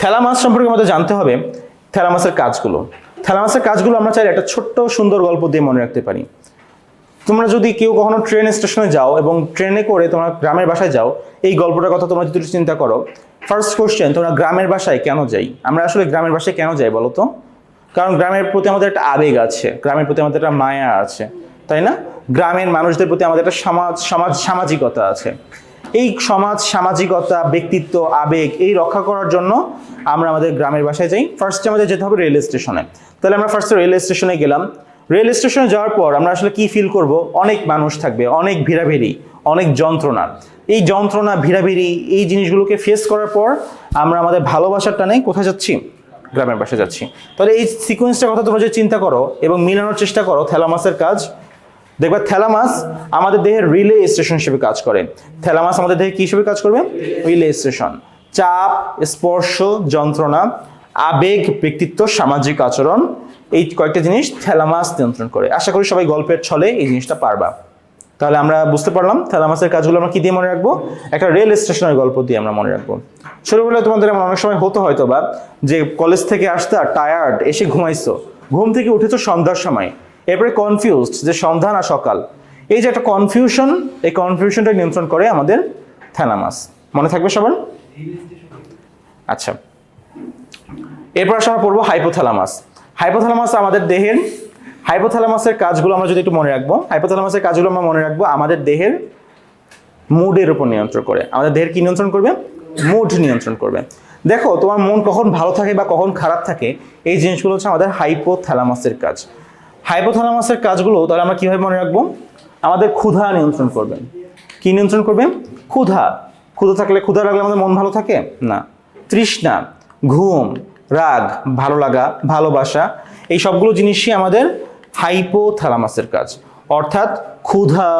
Thalamus সম্পর্কে আমাদের জানতে হবে থ্যালামাসের কাজগুলো। থ্যালামাসের কাজগুলো আমরা চাই একটা ছোট্ট সুন্দর গল্প দিয়ে মনে রাখতে পারি। তোমরা যদি কেউ কখনো ট্রেন স্টেশনে যাও এবং ট্রেনে করে তোমরা গ্রামের বাসায় যাও, এই গল্পটার কথা তোমরা যদি চিন্তা করো ফার্স্ট কোশ্চেন তোমরা গ্রামের বাসায় কেন যাই? আমরা আসলে গ্রামের বাসায় কেন যাই বলো তো? কারণ গ্রামের প্রতি আমাদের একটা আবেগ আছে, গ্রামের প্রতি আমাদের একটা মায়া আছে, তাই না? গ্রামের মানুষদের প্রতি আমাদের একটা সমাজ সমাজ, সামাজিকতা আছে। এই সমাজ, সামাজিকতা, ব্যক্তিত্ব, আবেগ, এই রক্ষা করার জন্য আমরা আমাদের গ্রামের বাসায় যাই। ফার্স্টে আমাদের যেতে হবে রেল স্টেশনে তাহলে আমরা ফার্স্টে রেল স্টেশনে গেলাম। রেল স্টেশনে যাওয়ার পর আমরা আসলে কি ফিল করব? অনেক মানুষ থাকবে, অনেক ভিড়াভিড়ি, অনেক যন্ত্রণা। এই যন্ত্রণা, ভিড়াভিড়ি, এই জিনিসগুলোকে ফেস করার পর আমরা আমাদের ভালোবাসার টানে কোথায় যাচ্ছি? গ্রামের বাসায় যাচ্ছি। তাহলে এই সিকোয়েন্সটার কথা তোমরা যদি চিন্তা করো এবং মিলানোর চেষ্টা করো থ্যালামাসের কাজ দেখবা থ্যালামাস আমাদের দেহের রিলে স্টেশন হিসেবে কাজ করে। থ্যালামাস আমাদের দেহে কি হিসেবে কাজ করবে? রিলে স্টেশন চাপ, স্পর্শ, যন্ত্রণা, আবেগ, ব্যক্তিত্ব, সামাজিক আচরণ, এই কয়েকটা জিনিস থ্যালামাস নিয়ন্ত্রণ করে। আশা করি সবাই গল্পের ছলে এই জিনিসটা পারবা। তাহলে আমরা বুঝতে পারলাম থ্যালামাসের কাজগুলো আমরা কি দিয়ে মনে রাখব? একটা রেল স্টেশনের গল্প দিয়ে আমরা মনে রাখব। ছোটবেলায় তোমাদের এমন অনেক সময় হতো হয়তো বা যে কলেজ থেকে আসতে টায়ার্ড এসে ঘুমাইছো। ঘুম থেকে উঠেছো সন্ধ্যার সময়। এরপরে কনফিউজড যে সন্ধ্যা না সকাল। এই যে একটা কনফিউশন এই কনফিউশনটা নিয়ন্ত্রণ করে আমাদের থ্যালামাস মনে থাকবে সবার? আচ্ছা। এরপর আসলে আমরা পড়ব হাইপোথ্যালামাস হাইপোথ্যালামাস আমাদের দেহের হাইপোথ্যালামাসের কাজগুলো আমরা যদি একটু মনে রাখব হাইপোথ্যালামাসের কাজগুলো আমরা মনে রাখব আমাদের দেহের মুডের উপর নিয়ন্ত্রণ করে। আমাদের দেহের কি নিয়ন্ত্রণ করবে? মুড নিয়ন্ত্রণ করবে। দেখো, তোমার মন কখন ভালো থাকে বা কখন খারাপ থাকে, এই জিনিসগুলো হচ্ছে আমাদের হাইপোথ্যালামাসের কাজ। হাইপোথ্যালামাসের কাজগুলো, তাহলে আমরা কীভাবে মনে রাখব? আমাদের ক্ষুধা নিয়ন্ত্রণ করবে কি নিয়ন্ত্রণ করবে ক্ষুধা। ক্ষুধা থাকলে ক্ষুধা লাগলে আমাদের মন ভালো থাকে? না। তৃষ্ণা, ঘুম, রাগ, ভালো লাগা, ভালোবাসা, এই সবগুলো জিনিসই আমাদের হাইপোথ্যালামাসের কাজ। অর্থাৎ ক্ষুধা,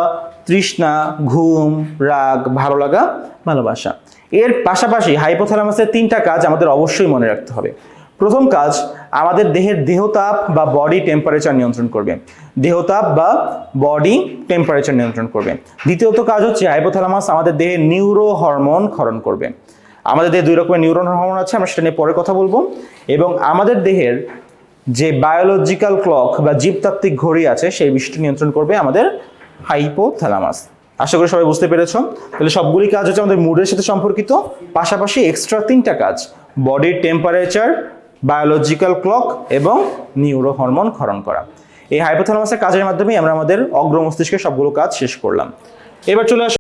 তৃষ্ণা, ঘুম, রাগ, ভালো লাগা, ভালোবাসা। এর পাশাপাশি হাইপোথ্যালামাসের তিনটা কাজ আমাদের অবশ্যই মনে রাখতে হবে। প্রথম কাজ আমাদের দেহের দেহতাপ বা বডি টেম্পারেচার নিয়ন্ত্রণ করবে। দেহতাপ বা বডি টেম্পারেচার নিয়ন্ত্রণ করবে। দ্বিতীয়ত কাজ হচ্ছে হাইপোথ্যালামাস আমাদের দেহের নিউরো হরমোন ক্ষরণ করবে। আমাদের দেহে দুই রকমের নিউরন হরমোন আছে, আমরা সেটা নিয়ে পরে কথা বলব। এবং আমাদের দেহের যে বায়োলজিক্যাল ক্লক বা জীবতাত্ত্বিক ঘড়ি আছে, সেই বিষয়টি নিয়ন্ত্রণ করবে আমাদের হাইপোথ্যালামাস আশা করি সবাই বুঝতে পেরেছ। তাহলে সবগুলি কাজ হচ্ছে আমাদের মুডের সাথে সম্পর্কিত। পাশাপাশি এক্সট্রা তিনটা কাজ বডির টেম্পারেচার বায়োলজিক্যাল ক্লক এবং নিউরো হরমোন ক্ষরণ করা। এই হাইপোথ্যালামাসের কাজের মাধ্যমেই আমরা আমাদের অগ্র মস্তিষ্কের সবগুলো কাজ শেষ করলাম। এবার চলে আসি